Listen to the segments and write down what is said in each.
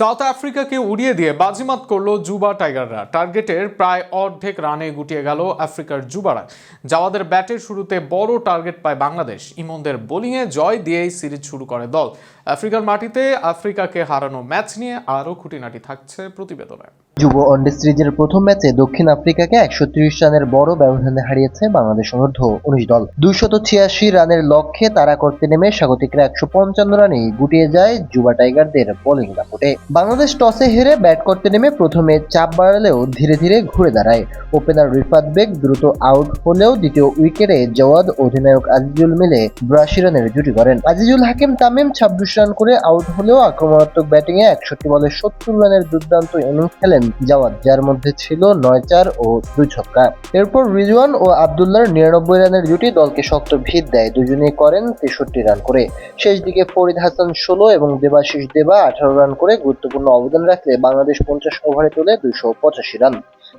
South আফ্রিকাকে উড়িয়ে দিয়ে বাজিমাত করল জুবা টাইগাররা। টার্গেটের প্রায় অর্ধেক রানে গুটিয়ে গেল আফ্রিকার জুবারা জাওয়াদের ব্যাটের শুরুতে বড় টার্গেট পায় বাংলাদেশ। ইমনদের বোলিংয়ে জয় দিয়েই সিরিজ শুরু করে দল। আফ্রিকার মাটিতে আফ্রিকাকে হারানো ম্যাচ নিয়ে আরও খুঁটিনাটি থাকছে প্রতিবেদনে। যুব ওয়ানডে সিরিজের প্রথম ম্যাচে দক্ষিণ আফ্রিকাকে একশো ত্রিশ রানের বড় ব্যবধানে হারিয়েছে বাংলাদেশ অনূর্ধ্ব উনিশ দল। দুইশত ছিয়াশি রানের লক্ষ্যে তারা করতে নেমে স্বাগতিকরা একশো পঞ্চান্ন রানেই গুটিয়ে যায় যুবা টাইগারদের বোলিং দাপটে বাংলাদেশ টসে হেরে ব্যাট করতে নেমে প্রথমে চাপ বাড়ালেও ধীরে ধীরে ঘুরে দাঁড়ায়। ওপেনার রিফাত বেগ দ্রুত আউট হলেও দ্বিতীয় উইকেটে জওয়াদ অধিনায়ক আজিজুল মিলে বিরাশি রানের জুটি করেন আজিজুল হাকিম তামিম ছাব্বিশ রান করে আউট হলেও আক্রমণাত্মক ব্যাটিংয়ে একষট্টি বলে সত্তর রানের দুর্দান্ত ইনিংস খেলেন জাওয়াদ যার মধ্যে ছিল নয় চার ও দুই ছক্কা। এরপর রিজওয়ান ও আবদুল্লাহর নিরানব্বই রানের জুটি দলকে শক্ত ভিত দেয় দুজনেই করেন তেষট্টি রান করে। শেষ দিকে ফরিদ হাসান ষোলো এবং দেবাশিস দেবা আঠারো রান করে গুরুত্বপূর্ণ অবদান রাখলে বাংলাদেশ পঞ্চাশ ওভারে তোলে দুইশো পঁচাশি রান।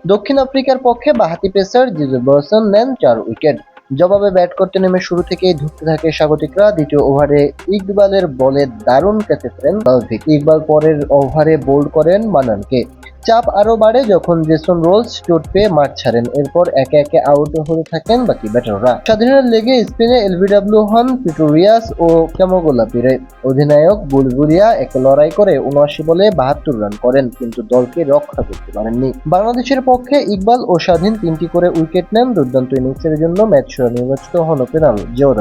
দক্ষিণ আফ্রিকার পক্ষে বাহাতি পেসার জিজু বর্সন নেন চার উইকেট। জবাবে ব্যাট করতে নেমে শুরু থেকেই ধুঁকতে থাকে স্বাগতিকরা। দ্বিতীয় ওভারে ইকবালের বলে দারুণ ক্যাচে ফেরেন ইকবাল পরের ওভারে বোল্ড করেন মানানকে। চাপ আরও বাড়ে যখন জেসন রোলস চোট পেয়ে মাঠ ছাড়েন। এরপর একে একে আউট হতে থাকেন বাকি ব্যাটাররা। স্বাধীনের লেগে স্পিনে এলবিডব্লিউ হন পিটোরিয়াস ও ক্যামোগোলা পিরে। অধিনায়ক বুলবুলিয়া একে লড়াই করে উনআশি বলে বাহাত্তর রান করেন, কিন্তু দলকে রক্ষা করতে পারেননি। বাংলাদেশের পক্ষে ইকবাল ও স্বাধীন তিনটি করে উইকেট নেন। দুর্দান্ত ইনিংসের জন্য ম্যাচ সেরা নির্বাচিত হন ওপেনার জিওর